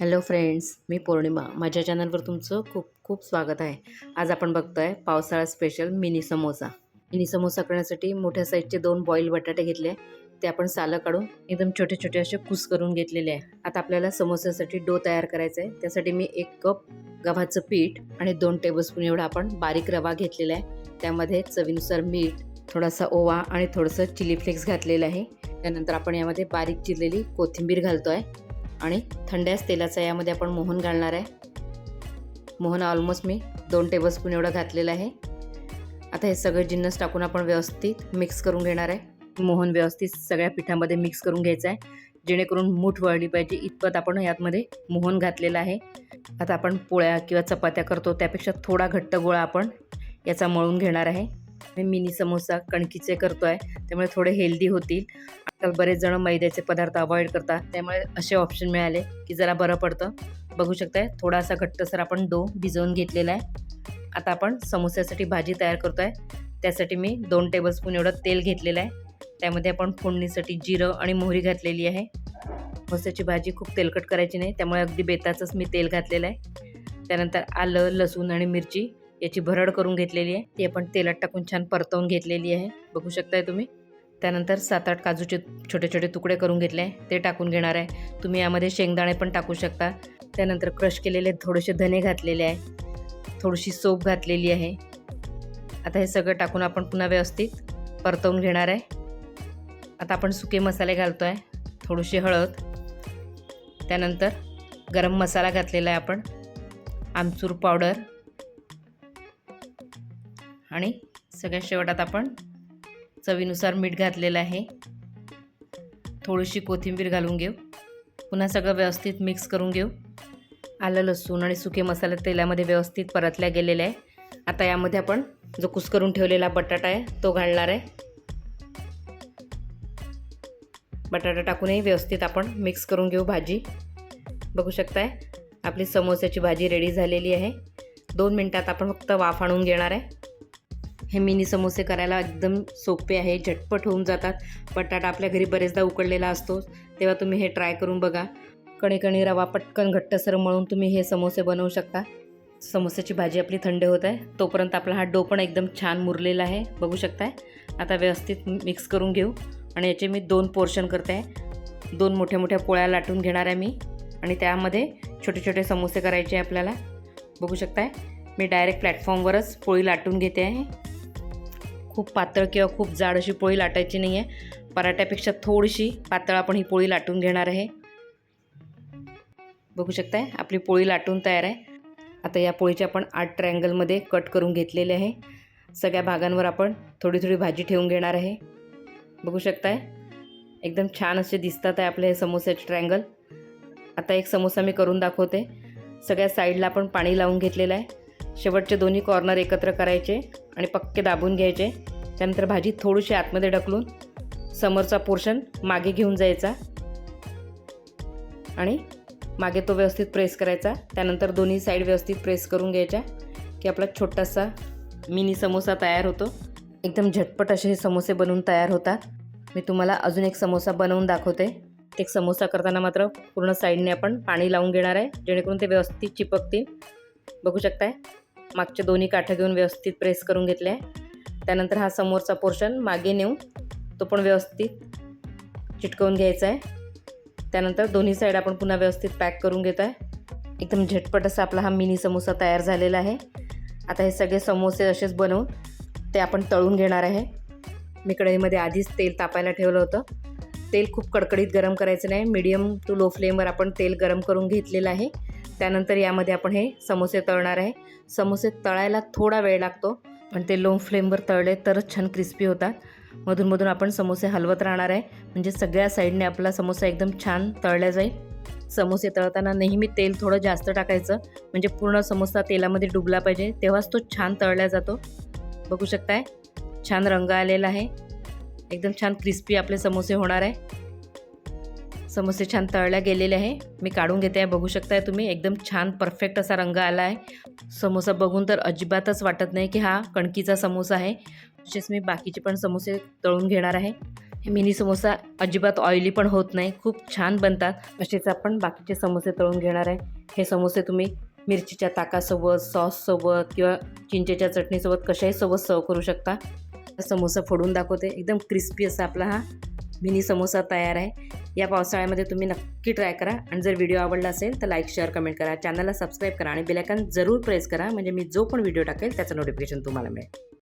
Hello friends मी पौर्णिमा. माझ्या चॅनलवर तुमचं खूप खूप स्वागत आहे. आज आपण बघतो आहे पावसाळा special mini samosa. Mini samosa करण्यासाठी मोठ्या साईजचे दोन बॉईल बटाटे घेतले. ते आपण सालं काढून एकदम छोटे छोटे असे कुस करून घेतलेले आहे. आता आपल्याला समोस्यासाठी डो तयार करायचा आहे त्यासाठी मी एक कप गव्हाचं पीठ आणि दोन टेबलस्पून एवढा आपण बारीक रवा घेतलेला आहे. त्यामध्ये चवीनुसार मीठ थोडासा ओवा आणि थोडंसं चिली फ्लेक्स घातलेलं आहे. त्यानंतर आपण यामध्ये बारीक चिरलेली कोथिंबीर घालतो आहे आणि थंड्याच तेलाचा यामध्ये आपण मोहन घालणार आहे. मोहन ऑलमोस्ट मी दोन टेबलस्पून एवढं घातलेला आहे. आता हे सगळे जिन्नस टाकून आपण व्यवस्थित मिक्स करून घेणार आहे. मोहन व्यवस्थित सगळ्या पिठामध्ये मिक्स करून घ्यायचं आहे. जेणेकरून मूठ वळली पाहिजे इतपत आपण यातमध्ये मोहन घातलेलं आहे. आता आपण पोळ्या किंवा चपात्या करतो त्यापेक्षा थोडा घट्ट गोळा आपण याचा मळून घेणार आहे. मी मिनी समोसा कणकीचे करतो आहे त्यामुळे थोडे हेल्दी होतील. आजकाल बरेच जण मैद्याचे पदार्थ अवॉइड करतात. त्यामुळे असे ऑप्शन मिळाले की जरा बरं पडतं. बघू शकताय थोडासा घट्टसर आपण डो भिजवून घेतलेला आहे. आता आपण समोस्यासाठी भाजी तयार करतो आहे त्यासाठी मी दोन टेबलस्पून एवढं तेल घेतलेलं आहे. त्यामध्ये आपण फोडणीसाठी जिरं आणि मोहरी घातलेली आहे. समोस्याची भाजी खूप तेलकट करायची नाही त्यामुळे अगदी बेताचंच मी तेल घातलेलं आहे. त्यानंतर आलं लसूण आणि मिरची. याची भरड करून घेतलेली आहे. ती आपण तेलात टाकून छान परतवून घेतलेली आहे. बघू शकताय तुम्ही. त्यानंतर सात आठ काजूचे छोटे छोटे तुकडे करून घेतले ते टाकून घेणार आहे. तुम्ही यामध्ये शेंगदाणे पण टाकू शकता. त्यानंतर क्रश केलेले थोडेसे धने घातलेले आहे. थोडीशी सोप घातलेली आहे. आता हे सगळं टाकून आपण पुन्हा व्यवस्थित परतवून घेणार आहे. आता आपण सुके मसाले घालतो आहे थोडीशी हळद. त्यानंतर गरम मसाला घातलेला आहे आपण. आमचूर पावडर. आणि सगळ्या शेवटात आपण चवीनुसार मीठ घातलेलं आहे. थोडीशी कोथिंबीर घालून घेऊ. पुन्हा सगळं व्यवस्थित मिक्स करून घेऊ. आलं लसूण आणि सुके मसाले तेलामध्ये व्यवस्थित परतल्या गेलेले आहे. आता यामध्ये आपण जो कुस्करून ठेवलेला बटाटा आहे तो घालणार आहे. बटाटा टाकूनही व्यवस्थित आपण मिक्स करून घेऊ भाजी. बघू शकताय आपली समोस्याची भाजी रेडी झालेली आहे. दोन मिनटात आपण फक्त वाफ आणून घेणार आहे. हे मिनी समोसे करायला एकदम सोपे आहे झटपट होऊन जातात. बटाटा आपल्या घरी बरेचदा उकडलेला असतो तेव्हा तुम्ही हे ट्राय करून बघा. कणीकणी रवा पटकन घट्टसर मळून तुम्ही हे समोसे बनवू शकता. समोस्याची भाजी आपली थंड होत आहे. तोपर्यंत आपला हा डो पण एकदम छान मुरलेला आहे. बघू शकताय? आता व्यवस्थित मिक्स करून घेऊ. आणि याचे मी दोन पोर्शन करते. आहे दोन मोठ्या मोठ्या पोळ्या लाटून घेणार आहे मी. आणि त्यामध्ये छोटे छोटे समोसे करायचे आहे आपल्याला. बघू शकताय? मी डायरेक्ट प्लॅटफॉर्मवरच पोळी लाटून घेते आहे. खूप पातळ किंवा खूप जाड अशी पोळी लाटायची नाही आहे पराठ्यापेक्षा थोडीशी पातळ आपण ही पोळी लाटून घेणार आहे. बघू शकताय आपली पोळी लाटून तयार आहे. आता या पोळीचे आपण आठ ट्रँगलमध्ये कट करून घेतलेले आहे. सगळ्या भागांवर आपण थोडी थोडी भाजी ठेवून घेणार आहे. बघू शकताय एकदम छान असे दिसतात आहे आपले हे समोस्याचे ट्रँगल आता एक समोसा मी करून दाखवते. सगळ्या साईडला आपण पाणी लावून घेतलेलं आहे. शेवटचे दोन्ही कॉर्नर एकत्र करायचे आणि पक्के दाबून घ्यायचे. त्यानंतर भाजी थोडीशी आतमध्ये ढकलून समोरचा पोर्शन मागे घेऊन जायचा. आणि मागे तो व्यवस्थित प्रेस करायचा. त्यानंतर दोन्ही साईड व्यवस्थित प्रेस करून घ्यायच्या की आपला छोटासा मिनी समोसा तयार होतो. एकदम झटपट असे हे समोसे बनवून तयार होतात. मी तुम्हाला अजून एक समोसा बनवून दाखवते. एक समोसा करताना मात्र पूर्ण साईडने आपण पाणी लावून घेणार आहे जेणेकरून ते व्यवस्थित चिपकतील. बघू शकताय मागचे दोन्ही काठं घेऊन व्यवस्थित प्रेस करून घेतले आहे. त्यानंतर हा समोरचा पोर्शन मागे नेऊन तो पण व्यवस्थित चिटकवून घ्यायचा आहे त्यानंतर दोन्ही साईड आपण पुन्हा व्यवस्थित पॅक करून घेतो आहे एकदम झटपट असा आपला हा मिनी समोसा तयार झालेला आहे. आता हे सगळे समोसे असेच बनवून ते आपण तळून घेणार आहे. मी कढईमध्ये आधीच तेल तापायला ठेवलं होतं. तेल खूप कडकडीत गरम करायचं नाही. मीडियम टू लो फ्लेमवर आपण तेल गरम करून घेतलेलं आहे. त्यानंतर यामध्ये आपण हे समोसे तळणार आहे. समोसे तळायला थोडा वेळ लागतो. पण ते लो फ्लेमवर तळले तरच छान क्रिस्पी होतात. मधून आपण समोसे हलवत राहणार आहे. म्हणजे सगळ्या साईडने आपला समोसा एकदम छान तळला जाईल. समोसे तळताना नेहमी तेल थोडं जास्त टाकायचं. म्हणजे पूर्ण समोसा तेलामध्ये डुबला पाहिजे. तेव्हाच तो छान तळला जातो. बघू शकताय? छान रंग आलेला आहे. एकदम छान क्रिस्पी आपले समोसे होणार आहे. समोसे छान तळल्या गेलेले आहे. मी काढून घेते आहे. बघू शकताय तुम्ही. एकदम छान परफेक्ट असा रंग आला आहे. समोसा बघून तर अजिबातच वाटत नाही की हा कणकीचा समोसा आहे. तसेच मी बाकीचे पण समोसे तळून घेणार आहे. हे मिनी समोसा अजिबात ऑइली पण होत नाही. खूप छान बनतात. असेच आपण बाकीचे समोसे तळून घेणार आहे. हे समोसे तुम्ही मिरचीच्या ताकासोबत सॉससोबत किंवा चिंचेच्या चटणीसोबत कशाही सोबत सर्व करू शकता. समोसा फोडून दाखवते. एकदम क्रिस्पी असा आपला हा मिनी समोसा तयार आहे. या पावसाळ्यामध्ये तुम्ही नक्की ट्राय करा. आणि जर व्हिडिओ आवडला असेल तर लाईक शेअर कमेंट करा. चॅनलला सबस्क्राईब करा आणि बेलायकन जरूर प्रेस करा. म्हणजे मी जो पण व्हिडिओ टाकेल त्याचं नोटिफिकेशन तुम्हाला मिळेल.